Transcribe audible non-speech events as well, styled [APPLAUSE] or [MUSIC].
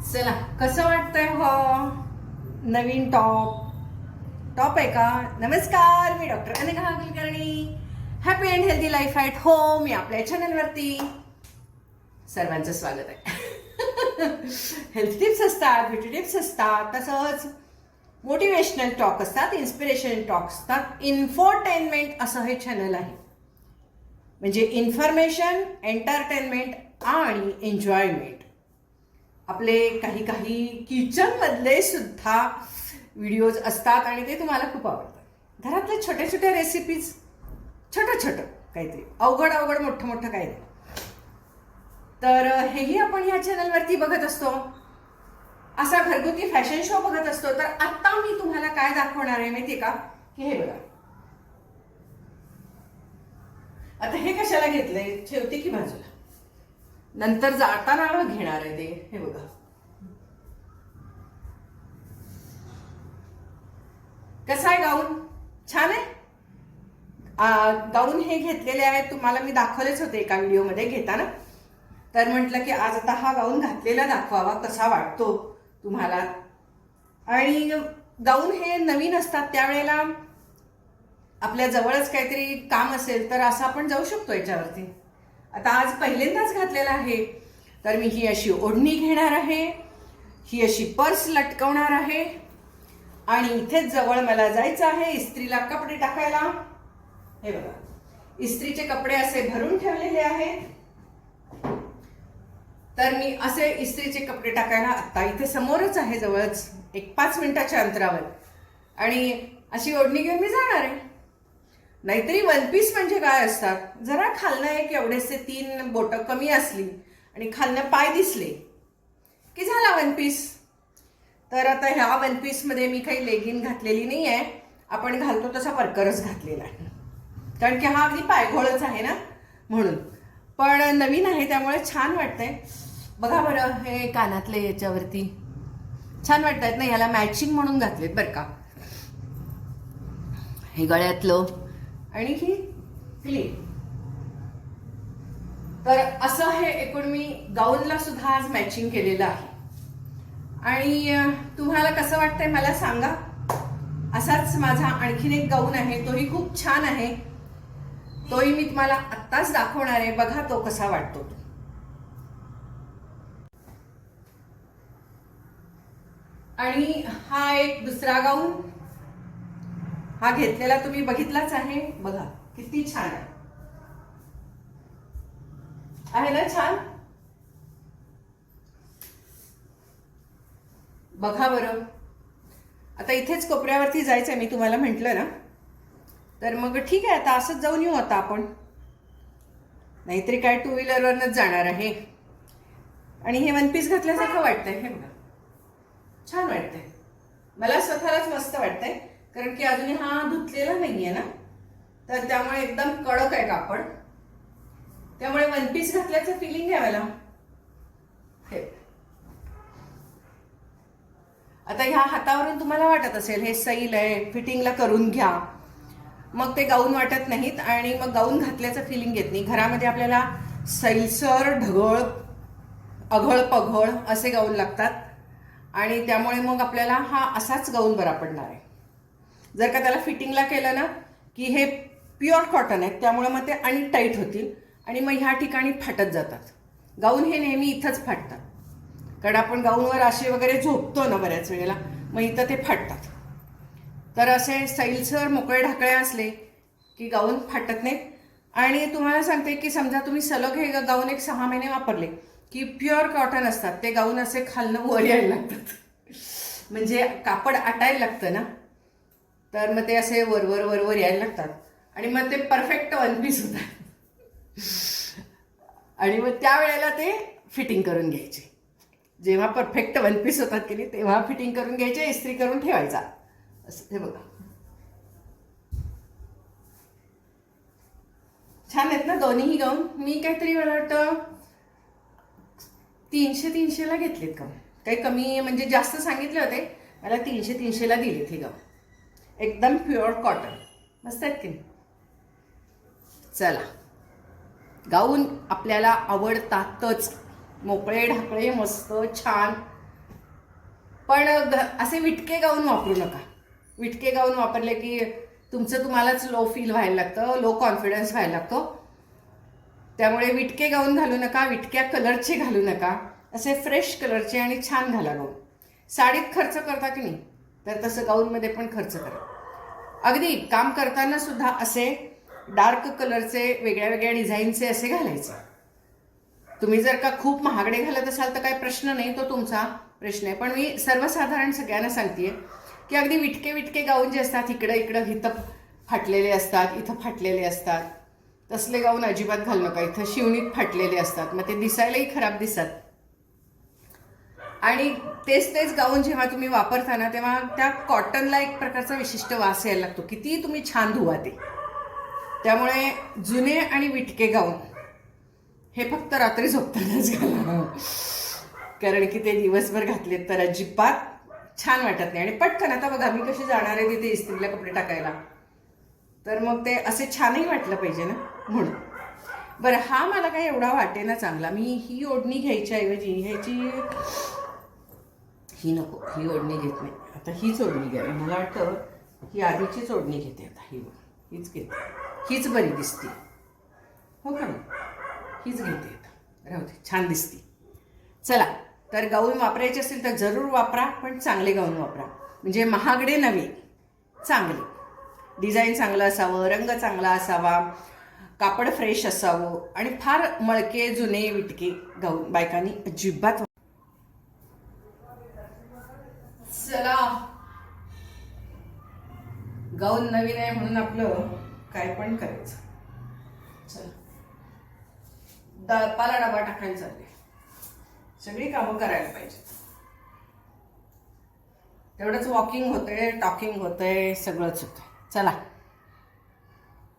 चला कसं वाटतंय हो? नवीन टॉप. टॉप आहे का? नमस्कार मी doctor Aneka Kulkarni happy and healthy life at home मी आपल्या चॅनलवरती सर्वांचं स्वागत आहे. [LAUGHS] हेल्थ टिप्स असतात ब्युटी टिप्स असतात तसंच मोटिवेशनल टॉक असतात इन्स्पिरेशन टॉक असतात इन्फोटेनमेंट असं हे चॅनल आहे. म्हणजे इन्फॉर्मेशन एंटरटेनमेंट आणि एन्जॉयमेंट आपले काही काही किचनमधले सुद्धा व्हिडिओज असतात आणि ते तुम्हाला खूप आवडतात. घरातले छोट्या छोट्या रेसिपीज छोटं छोटं काहीतरी अवघड अवघड मोठं मोठं काही नाही. तर हेही आपण या चॅनलवरती बघत असतो. असा घरगुती फॅशन शो बघत असतो. तर आत्ता मी तुम्हाला काय दाखवणार आहे माहिती का? की हे बघा. आता हे कशाला घेतलंय? ठेवते की बाजूला? नंतर जाताना घेणार आहे ते. हे बघा. कसा आहे गाऊन? छान आहे? गाऊन हे घेतलेले आहेत. तुम्हाला मी दाखवलेच होते एका व्हिडिओमध्ये घेताना. तर म्हटलं की आज आता हा गाऊन घातलेला दाखवावा कसा वाटतो तुम्हाला? आणि गाऊन हे नवीन असतात. त्यावेळेला आपल्या जवळच काहीतरी काम असेल तर असं आपण जाऊ शकतो याच्यावरती. आता आज पहिल्यांदाच घातलेला आहे. तर मी ही अशी ओढणी घेणार आहे. ही अशी पर्स लटकवणार आहे. आणि इथेच जवळ मला जायचं आहे इस्त्रीला कपडे टाकायला. हे बघा. इस्त्रीचे कपडे असे भरून ठेवलेले आहेत. तर मी असे इस्त्रीचे कपडे टाकायला आत्ता इथे समोरच आहे जवळच. एक पाच मिनिटाच्या अंतरावर. आणि अशी ओढणी घेऊन मी जाणार आहे. नाहीतरी वन पीस म्हणजे काय असतात? जरा खालनं एक एवढेसे तीन बोटं कमी असली आणि खालनं पाय दिसले की झाला वन पीस तर आता ह्या वन पीसमध्ये मी काही लेगिन घातलेली नाही आहे आपण घालतो तसा परकरच घातलेला आहे. कारण की हा अगदी पायघोळच आहे ना? म्हणून. पण नवीन आहे त्यामुळे छान वाटतंय. बघा बरं हे कानातले याच्यावरती. छान वाटत आहेत ना याला मॅचिंग म्हणून घातलेत बरं का. हे गळ्यातलं आणि ही क्लिप तर असं हे एकूण मी गाऊनला सुद्धा आज मॅचिंग केलेलं आहे. आणि तुम्हाला कसं वाटतंय मला सांगा? असाच माझा आणखीन एक गाऊन आहे तोही खूप छान आहे. तोही मी तुम्हाला आत्ताच दाखवणार आहे बघा तो कसा वाटतो तो. आणि हा एक दुसरा गाऊन हा घेतलेला तुम्ही बघितलाच आहे. बघा किती छान आहे. आहे ना छान? बघा बरं. आता इथेच कोपऱ्यावरती जायचंय मी तुम्हाला म्हटलं ना. तर मग ठीक आहे आता असंच जाऊन येऊ आता आपण. नाहीतरी काय टू व्हीलरवरनच जाणार आहे. आणि हे वन पीस घातल्यासारखं वाटतंय हे बघा. छान वाटतंय. मला स्वतःलाच मस्त वाटतंय. कारण की अजूनही हा धुतलेला नाही आहे ना? तर त्यामुळे एकदम कडक आहे कापड. त्यामुळे वन पीस घातल्याचं फिलिंग घ्यावायला हे. आता ह्या हातावरून तुम्हाला वाटत असेल हे सैल आहे फिटिंगला करून घ्या. मग ते गाऊन वाटत नाहीत आणि मग गाऊन घातल्याचं फिलिंग येत नाही. घरामध्ये आपल्याला सैलसर ढगळ अघळ पघळ असे गाऊन लागतात. आणि त्यामुळे मग आपल्याला हा असाच गाऊन बरा पडणार आहे. जर का त्याला फिटिंगला केलं ना की हे प्युअर कॉटन आहेत त्यामुळे मग ते आणि टाईट होतील आणि मग ह्या ठिकाणी फाटत जातात. गाऊन हे नेहमी इथंच फाटतात. कारण आपण गाऊनवर असे वगैरे झोपतो ना बऱ्याच वेळेला मग इथं ते फाटतात. तर असे सैलसर मोकळे ढाकळे असले की गाऊन फाटत नाहीत. आणि तुम्हाला सांगते की समजा तुम्ही सलग हे गाऊन एक सहा महिने वापरले की प्युअर कॉटन असतात ते गाऊन असे खालनं वर यायला लागतात. म्हणजे कापड आटायला लागतं ना. तर मग ते असे वरवर वरवर यायला लागतात. आणि मग ते परफेक्ट वन पीस होतात. आणि मग त्यावेळेला ते फिटिंग करून घ्यायचे. जेव्हा परफेक्ट वन पीस होतात की नाही तेव्हा फिटिंग करून घ्यायचे इस्त्री करून ठेवायचा. असं हे बघा. छान आहेत ना दोन्हीही गाऊन मी काहीतरी मला वाटतं तीनशे तीनशेला घेतलेत गाऊन काही कमी म्हणजे जास्त सांगितले होते. मला तीनशे तीनशेला दिलेत हे गाऊन एकदम प्युअर कॉटन मस्त आहेत की चला. गाऊन आपल्याला आवडतातच. मोकळे ढाकळे मस्त छान. पण घ- असे विटके गाऊन वापरू नका. विटके गाऊन वापरले की तुमचं तुम्हालाच लो फील व्हायला लागतं लो कॉन्फिडन्स व्हायला लागतो. त्यामुळे विटके गाऊन घालू नका विटक्या कलरचे घालू नका. असे फ्रेश कलरचे आणि छान घाला गाऊन साडीत खर्च करता की नाही? तर तसं गाऊनमध्ये पण खर्च करा. अगदी काम करताना सुद्धा असे डार्क कलरचे वेगळ्या वेगळ्या डिझाईनचे असे घालायचे. तुम्ही जर का खूप महागडे घालत असाल तर काही प्रश्न नाही तो तुमचा प्रश्न आहे. पण मी सर्वसाधारण सगळ्यांना सांगते की अगदी विटके विटके गाऊन जे असतात इकडं इकडं इथं फाटलेले असतात इथं फाटलेले असतात. तसले गाऊन अजिबात घालू नका. इथं शिवणीत फाटलेले असतात. मग ते दिसायलाही खराब दिसतात आणि तेच तेच गाऊन जेव्हा तुम्ही वापरता ना तेव्हा त्या कॉटनला एक प्रकारचा विशिष्ट वास यायला लागतो. कितीही तुम्ही छान धुवा ते. त्यामुळे जुने आणि विटके गाऊन हे फक्त रात्री झोपतानाच घाला. कारण की ते दिवसभर घातलेत तर अजिबात छान वाटत नाही. आणि पटकन आता बघा मी कशी जाणार आहे तिथे इस्त्रीला कपडे टाकायला. तर मग ते असे छानही वाटलं पाहिजे ना म्हणून. बरं हा मला काही एवढा वाटे ना चांगला. मी ही ओढणी घ्यायच्या ऐवजी ह्याची ही नको ही ओढणी घेत नाही. आता हीच ओढणी घ्यावी मला वाटतं ही आधीचीच ओढणी घेते आता ही हीच घेते. हीच बरी दिसते. हो का हीच घेते आता. राहू दे छान दिसते. चला तर गाऊन वापरायचे असेल तर जरूर वापरा पण चांगले गाऊन वापरा. म्हणजे महागडे नव्हे चांगले. डिझाईन चांगलं असावं रंग चांगला असावा कापड फ्रेश असावं आणि फार मळके जुने विटके गाऊन बायकांनी अजिबात चला. गाऊन नवीन आहे म्हणून आपलं काय पण करायचं. चला. पाला डबा टाकायला चालले. सगळी कामं करायला पाहिजेत. तेवढंच वॉकिंग होतंय टॉकिंग होतंय सगळंच होतंय. चला.